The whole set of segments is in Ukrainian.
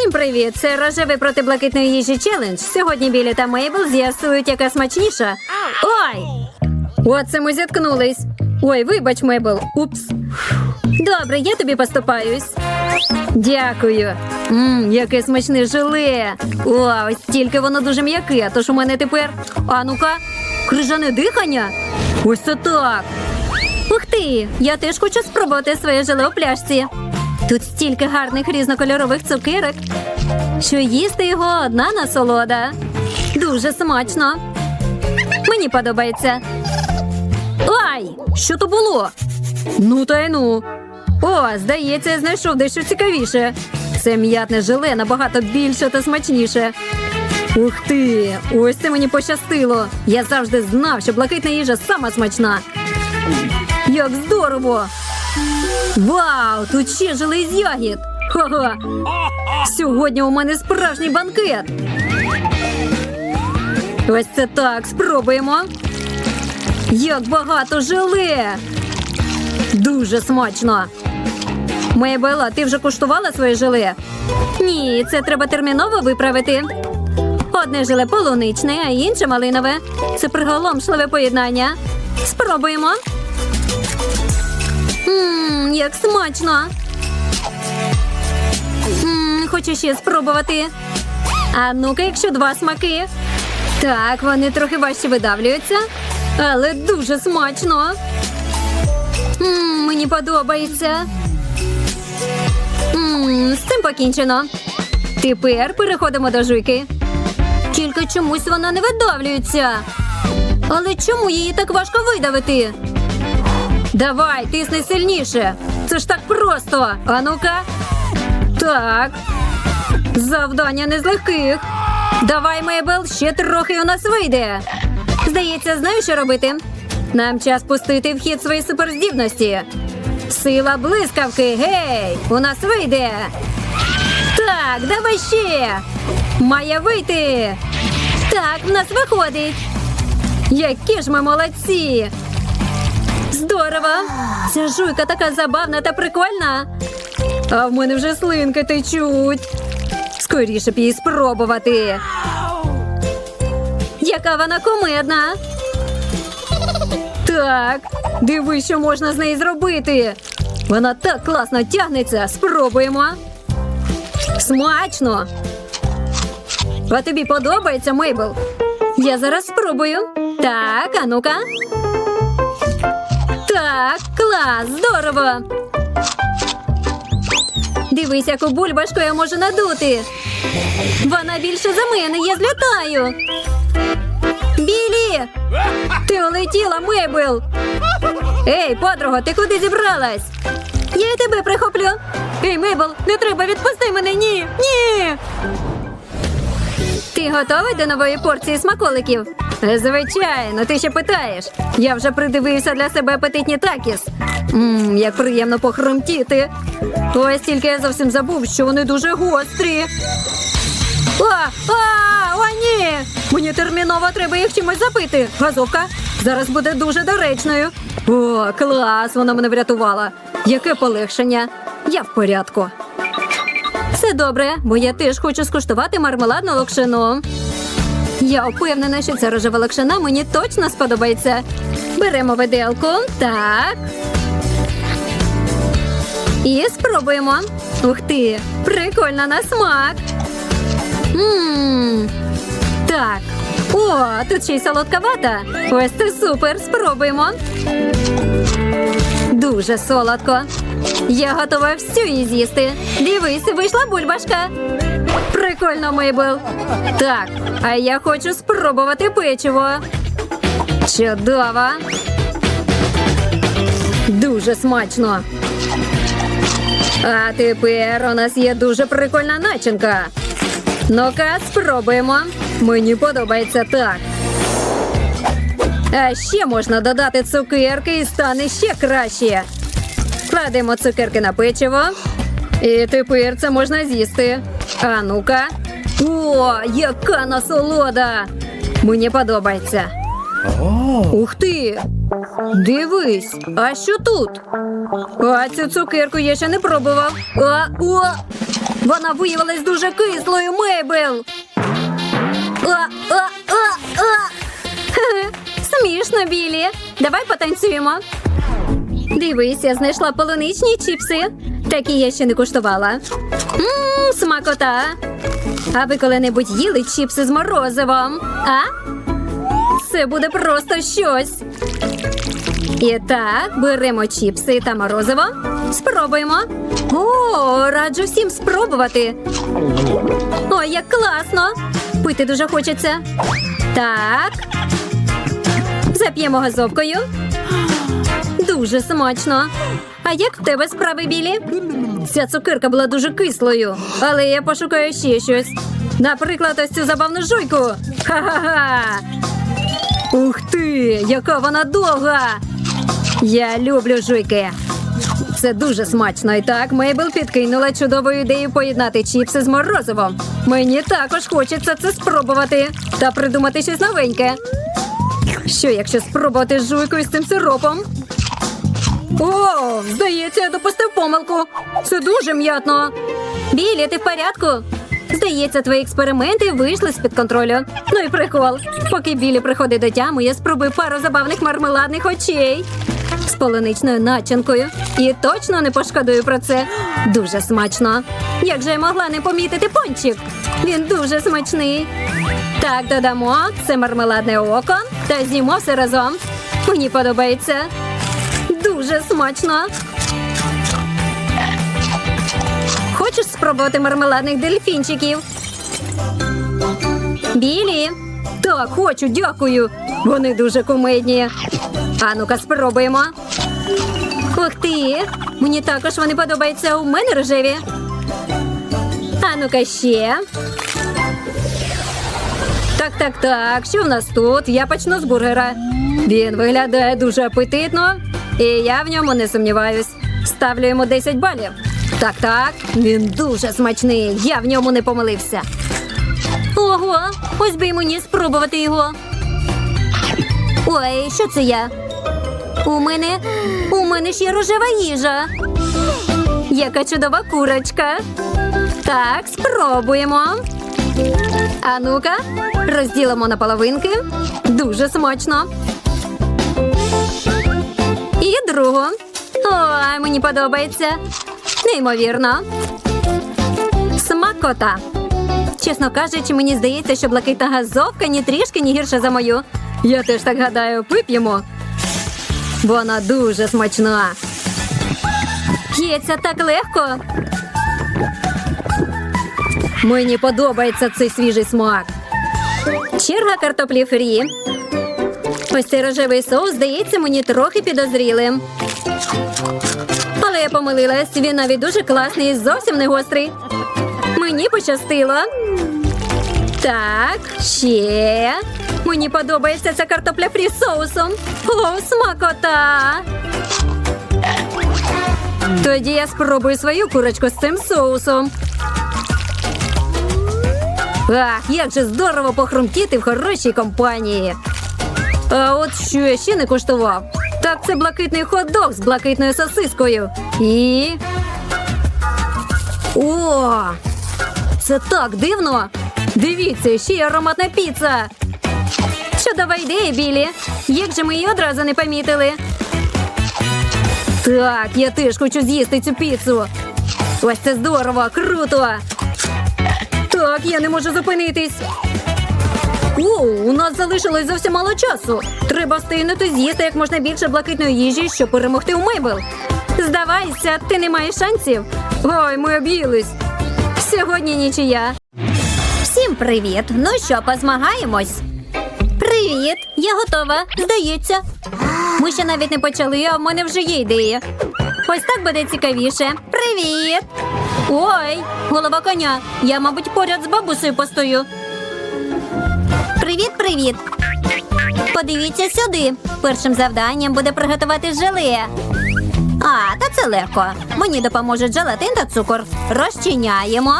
Всім привіт! Це рожевий проти блакитної їжі челендж. Сьогодні Білі та Мейбл з'ясують, яка смачніша. Ой! Оце ми зіткнулись. Ой, вибач, Мейбл. Упс. Добре, я тобі поступаюсь. Дякую. Мм, яке смачне желе. О, ось тільки воно дуже м'яке, тож у мене тепер. А ну-ка, крижане дихання. Ось це так. Ух ти! Я теж хочу спробувати своє желе у пляшці. Тут стільки гарних різнокольорових цукерок, що їсти його одна насолода. Дуже смачно. Мені подобається. Ай! Що то було? Ну та й ну. О, здається, я знайшов дещо цікавіше. Це м'ятне желе набагато більше та смачніше. Ух ти! Ось це мені пощастило. Я завжди знав, що блакитна їжа сама смачна. Як здорово! Вау! Тут ще желе з ягід! Ха-ха! Сьогодні у мене справжній банкет. Ось це так, спробуємо. Як багато желе! Дуже смачно. Мейбела, ти вже куштувала своє желе? Ні, це треба терміново виправити. Одне желе полуничне, а інше малинове. Це приголомшливе поєднання. Спробуємо. Ммм, як смачно. Ммм, хочу ще спробувати. А ну-ка, якщо два смаки. Так, вони трохи важче видавлюються, але дуже смачно. Ммм, мені подобається. Ммм, з цим покінчено. Тепер переходимо до жуйки. Тільки чомусь вона не видавлюється. Але чому її так важко видавити? Давай, тисни сильніше. Це ж так просто. А ну-ка. Так. Завдання не з легких. Давай, Мейбл, ще трохи у нас вийде. Здається, знаю, що робити. Нам час пустити в хід свої суперздібності. Сила блискавки, гей! У нас вийде. Так, давай ще. Має вийти. Так, в нас виходить. Які ж ми молодці! Здорово! Ця жуйка така забавна та прикольна. А в мене вже слинки течуть. Скоріше б її спробувати. Яка вона кумедна. Так, диви, що можна з неї зробити. Вона так класно тягнеться. Спробуємо. Смачно. А тобі подобається, Мейбл? Я зараз спробую. Так, а ну-ка. Так, клас, здорово. Дивись, яку бульбашку я можу надути. Вона більше за мене, я злітаю. Білі! Ти улетіла, Мейбл! Ей, подруга, ти куди зібралась? Я і тебе прихоплю. Ей, Мейбл, не треба, відпусти мене, ні! Ні! Ти готовий до нової порції смаколиків? Звичайно, ти ще питаєш. Я вже придивився для себе апетитні такіс. Ммм, як приємно похрумтіти. Ось тільки я зовсім забув, що вони дуже гострі. А, а, о, ні! Мені терміново треба їх чимось запити. Газовка зараз буде дуже доречною. О, клас! Вона мене врятувала. Яке полегшення. Я в порядку. Все добре, бо я теж хочу скуштувати мармеладну локшину. Я впевнена, що ця рожева локшина мені точно сподобається. Беремо виделку. Так. І спробуємо. Ух ти! Прикольно на смак. Ммм. Так. О, тут ще й солодковата. Ось це супер. Спробуємо. Дуже солодко. Я готова всю її з'їсти. Дивись, вийшла бульбашка. Прикольно, Мейбл. Так, а я хочу спробувати печиво. Чудово. Дуже смачно. А тепер у нас є дуже прикольна начинка. Ну-ка, спробуємо. Мені подобається так. А ще можна додати цукерки і стане ще краще. Кладемо цукерки на печиво. І тепер це можна з'їсти. А ну-ка. О, яка насолода! Мені подобається. Ух ти! Дивись, а що тут? А цю цукерку я ще не пробував. А, о! Вона виявилась дуже кислою, Мейбл. А, а, а, а. Смішно, Білі. Давай потанцюємо. Дивись, я знайшла полуничні чіпси. Такі я ще не куштувала. Ммм, смакота. А ви коли-небудь їли чіпси з морозивом? А? Це буде просто щось. І так, беремо чіпси та морозиво. Спробуємо. О, раджу всім спробувати. Ой, як класно! Пити дуже хочеться. Так. Зап'ємо газовкою. Дуже смачно. А як в тебе справи, Білі? Ця цукерка була дуже кислою, але я пошукаю ще щось. Наприклад, ось цю забавну жуйку. Ха-ха-ха! Ух ти, яка вона довга! Я люблю жуйки. Це дуже смачно. І так Мейбл підкинула чудову ідею поєднати чіпси з морозивом. Мені також хочеться це спробувати та придумати щось новеньке. Що, якщо спробувати з жуйкою з цим сиропом? О, здається, я допустив помилку. Це дуже м'ятно. Білі, ти в порядку? Здається, твої експерименти вийшли з-під контролю. Ну і прикол. Поки Білі приходить до тями, я спробую пару забавних мармеладних очей з полуничною начинкою. І точно не пошкодую про це. Дуже смачно. Як же я могла не помітити пончик? Він дуже смачний. Так, додамо це мармеладне око та з'їмо все разом. Мені подобається. Дуже смачно. Хочеш спробувати мармеладних дельфінчиків? Білі. Так, хочу, дякую. Вони дуже кумедні. А ну-ка, спробуємо. Ух ти! Мені також вони подобаються. У мене рожеві. А ну-ка ще. Так, так, так. Що в нас тут? Я почну з бургера. Він виглядає дуже апетитно, і я в ньому не сумніваюсь. Ставлю йому 10 балів. Так, так, він дуже смачний. Я в ньому не помилився. Ого, ось би й мені спробувати його. Ой, що це я? У мене у мене ж є рожева їжа. Яка чудова курочка. Так, спробуємо. А ну-ка, розділимо на половинки. Дуже смачно. І другу. Ой, мені подобається. Неймовірно. Смакота. Чесно кажучи, мені здається, що блакитна газовка ні трішки ні гірша за мою. Я теж так гадаю, вип'ємо. Вона дуже смачна. П'ється так легко. Мені подобається цей свіжий смак. Черга картоплі фрі. Ось цей рожевий соус здається мені трохи підозрілим. Але я помилилась, він навіть дуже класний і зовсім не гострий. Мені пощастило. Так, ще. Мені подобається ця картопля фрі з соусом. О, смакота! Тоді я спробую свою курочку з цим соусом. Ах, як же здорово похрумтіти в хорошій компанії. А от що я ще не куштував. Так це блакитний хот-дог з блакитною сосискою. І. О! Це так дивно. Дивіться, ще й ароматна піца. Чудова ідея, Білі. Як же ми її одразу не помітили? Так, я теж хочу з'їсти цю піцу. Ось це здорово, круто. Так, я не можу зупинитись. О, у нас залишилось зовсім мало часу. Треба встигнути з'їсти як можна більше блакитної їжі, щоб перемогти у Мейбл. Здавайся, ти не маєш шансів. Ой, ми об'їлись. Сьогодні нічия. Всім привіт! Ну що, позмагаємось? Привіт! Я готова. Здається. Ми ще навіть не почали, а в мене вже є ідея. Ось так буде цікавіше. Привіт! Ой, голова коня. Я, мабуть, поряд з бабусею постою. Привіт, привіт. Подивіться сюди. Першим завданням буде приготувати желе. А, та це легко. Мені допоможуть желатин та цукор. Розчиняємо.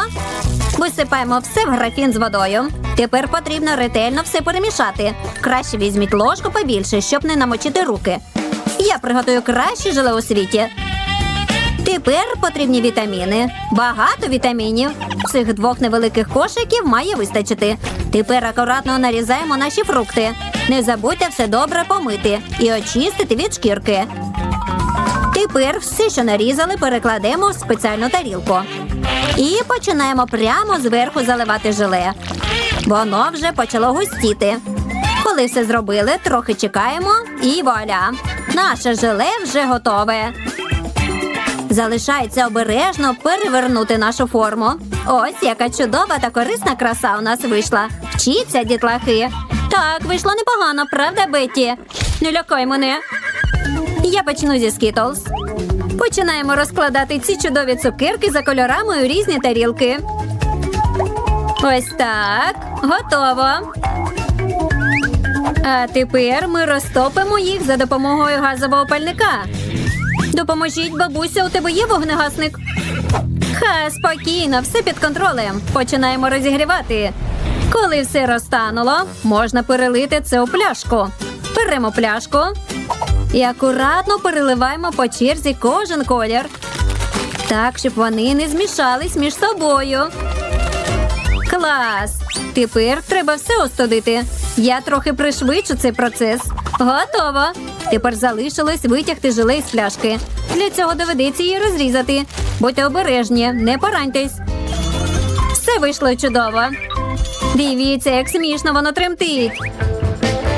Висипаємо все в графін з водою. Тепер потрібно ретельно все перемішати. Краще візьміть ложку побільше, щоб не намочити руки. Я приготую краще желе у світі. Тепер потрібні вітаміни. Багато вітамінів. Цих двох невеликих кошиків має вистачити. Тепер акуратно нарізаємо наші фрукти. Не забудьте все добре помити і очистити від шкірки. Тепер все, що нарізали, перекладемо в спеціальну тарілку. І починаємо прямо зверху заливати желе. Воно вже почало густіти. Коли все зробили, трохи чекаємо і вуаля! Наше желе вже готове. Залишається обережно перевернути нашу форму. Ось яка чудова та корисна краса у нас вийшла. Вчіться, дітлахи. Так, вийшло непогано, правда, Бетті? Не лякай мене. Я почну зі Skittles. Починаємо розкладати ці чудові цукерки за кольорами у різні тарілки. Ось так. Готово. А тепер ми розтопимо їх за допомогою газового пальника. Допоможіть, бабуся, у тебе є вогнегасник? Ха, спокійно, все під контролем. Починаємо розігрівати. Коли все розтануло, можна перелити це у пляшку. Беремо пляшку і акуратно переливаємо по черзі кожен колір. Так, щоб вони не змішались між собою. Клас! Тепер треба все остудити. Я трохи пришвидшу цей процес. Готово. Тепер залишилось витягти желе з пляшки. Для цього доведеться її розрізати. Будьте обережні, не пораньтесь. Все вийшло чудово. Дивіться, як смішно воно тремтить.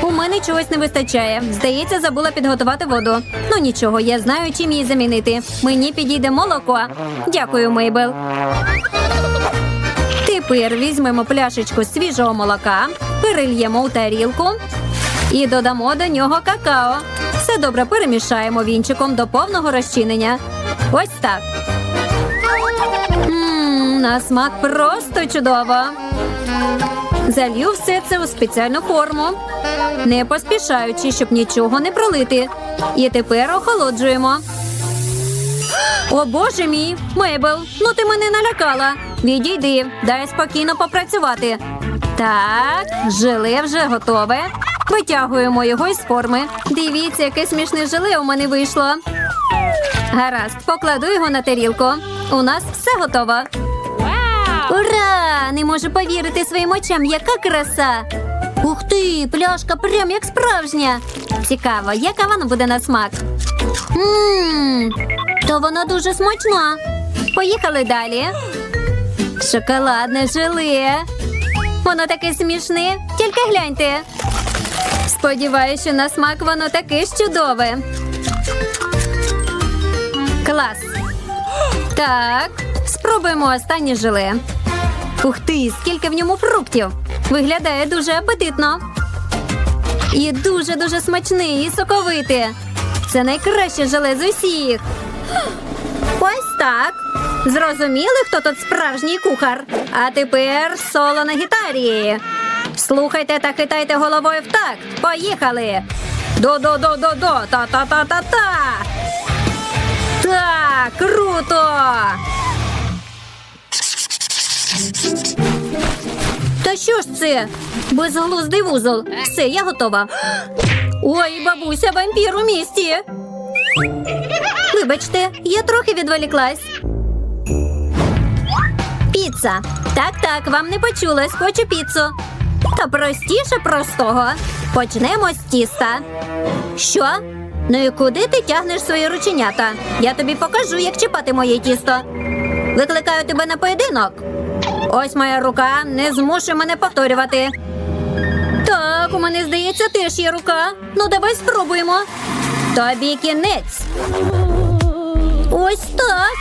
У мене чогось не вистачає. Здається, забула підготувати воду. Ну нічого, я знаю, чим її замінити. Мені підійде молоко. Дякую, Мейбел. Тепер візьмемо пляшечку свіжого молока, перельємо у тарілку і додамо до нього какао. Все добре перемішаємо вінчиком до повного розчинення. Ось так. На смак просто чудово. Залью все це у спеціальну форму, не поспішаючи, щоб нічого не пролити. І тепер охолоджуємо. О, боже мій, Мейбл, ну ти мене налякала. Відійди, дай спокійно попрацювати. Так, желе вже готове. Витягуємо його із форми. Дивіться, яке смішне желе у мене вийшло. Гаразд, покладу його на тарілку. У нас все готово. Ура! Не можу повірити своїм очам, яка краса! Ух ти, пляшка прям як справжня. Цікаво, яка вона буде на смак. Ммм, то вона дуже смачна. Поїхали далі. Шоколадне желе. Воно таке смішне, тільки гляньте. Сподіваюся, на смак воно таке ж чудове. Клас. Так, спробуємо останнє желе. Ух ти, скільки в ньому фруктів. Виглядає дуже апетитно. І дуже-дуже смачне і соковите. Це найкраще желе з усіх. Ось так. Зрозуміли, хто тут справжній кухар. А тепер соло на гітарі. Слухайте та хитайте головою в такт. Поїхали. До-до-до-до-до, та-та-та-та-та. Так, круто! Та що ж це? Безглуздий вузол. Все, я готова. Ой, бабуся, вампір у місті. Вибачте, я трохи відволіклась. Піца. Так, так, вам не почулось, хочу піцу. Та простіше простого. Почнемо з тіста. Що? Ну і куди ти тягнеш свої рученята? Я тобі покажу, як чіпати моє тісто. Викликаю тебе на поєдинок. Ось моя рука, не змушуй мене повторювати. Так, у мене здається, теж є рука. Ну, давай спробуємо. Тобі кінець. Ось так.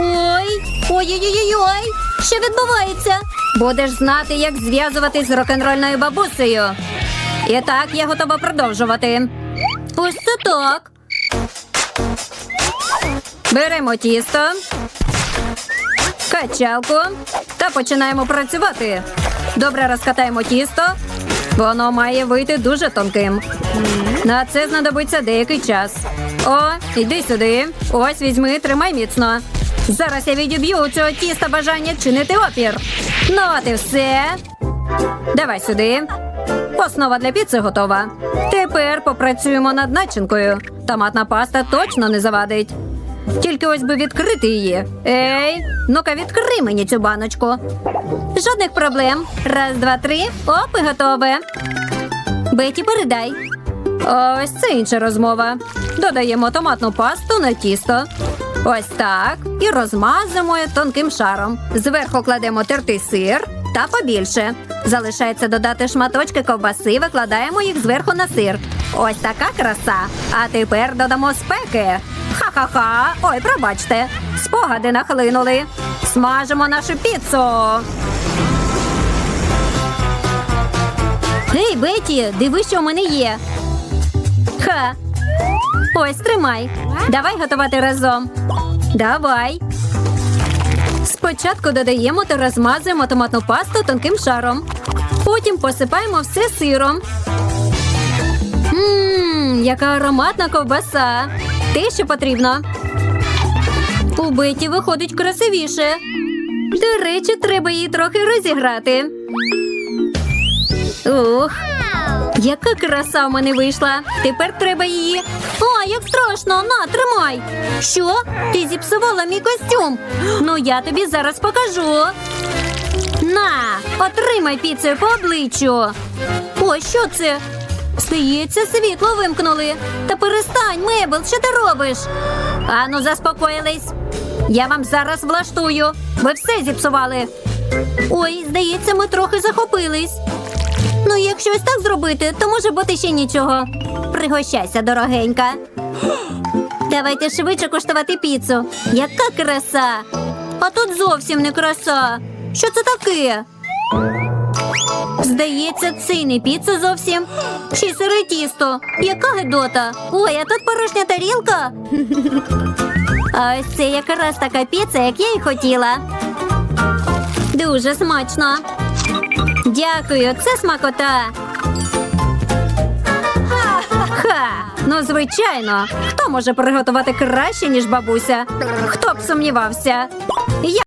Ой, ой-ой-ой-ой. Що відбувається? Будеш знати, як зв'язуватись з рок-н-рольною бабусею. І так, я готова продовжувати. Ось це так. Беремо тісто, качалку та починаємо працювати. Добре розкатаємо тісто. Воно має вийти дуже тонким. На це знадобиться деякий час. О, йди сюди. Ось візьми, тримай міцно. Зараз я відіб'ю у цього тіста бажання чинити опір. Ну, от і все. Давай сюди. Основа для піци готова. Тепер попрацюємо над начинкою. Томатна паста точно не завадить. Тільки ось би відкрити її. Ей, ну-ка відкрий мені цю баночку. Жодних проблем. Раз, два, три. Оп, і готове. Беті, передай. Ось це інша розмова. Додаємо томатну пасту на тісто. Ось так. І розмазуємо тонким шаром. Зверху кладемо тертий сир та побільше. Залишається додати шматочки ковбаси, викладаємо їх зверху на сир. Ось така краса. А тепер додамо спеки. Ха-ха-ха. Ой, пробачте. Спогади нахлинули. Смажимо нашу піцу. Гей, Беті, диви, що в мене є. Ха. Ось тримай. Давай готувати разом. Давай. Спочатку додаємо та розмазуємо томатну пасту тонким шаром. Потім посипаємо все сиром. Ммм, яка ароматна ковбаса. Те, що потрібно. У Беті виходить красивіше. До речі, треба її трохи розіграти. Ух, яка краса в мене вийшла. Тепер треба її. О, як страшно! На, тримай. Що? Ти зіпсувала мій костюм. Ну, я тобі зараз покажу. На, отримай піцею по обличчю. О, що це? Здається, світло вимкнули. Та перестань, Мебел, що ти робиш? Ану, заспокоїлись. Я вам зараз влаштую. Ви все зіпсували. Ой, здається, ми трохи захопились. Ну, якщо ось так зробити, то може бути ще нічого. Пригощайся, дорогенька. Давайте швидше куштувати піцу. Яка краса! А тут зовсім не краса. Що це таке? Здається, це не піца зовсім. Ще й сире тісто. Яка гидота? Ой, а тут порожня тарілка. А ось це якраз така піца, як я й хотіла. Дуже смачно. Дякую, це смакота. Ха! Ну, звичайно, хто може приготувати краще, ніж бабуся? Хто б сумнівався? Я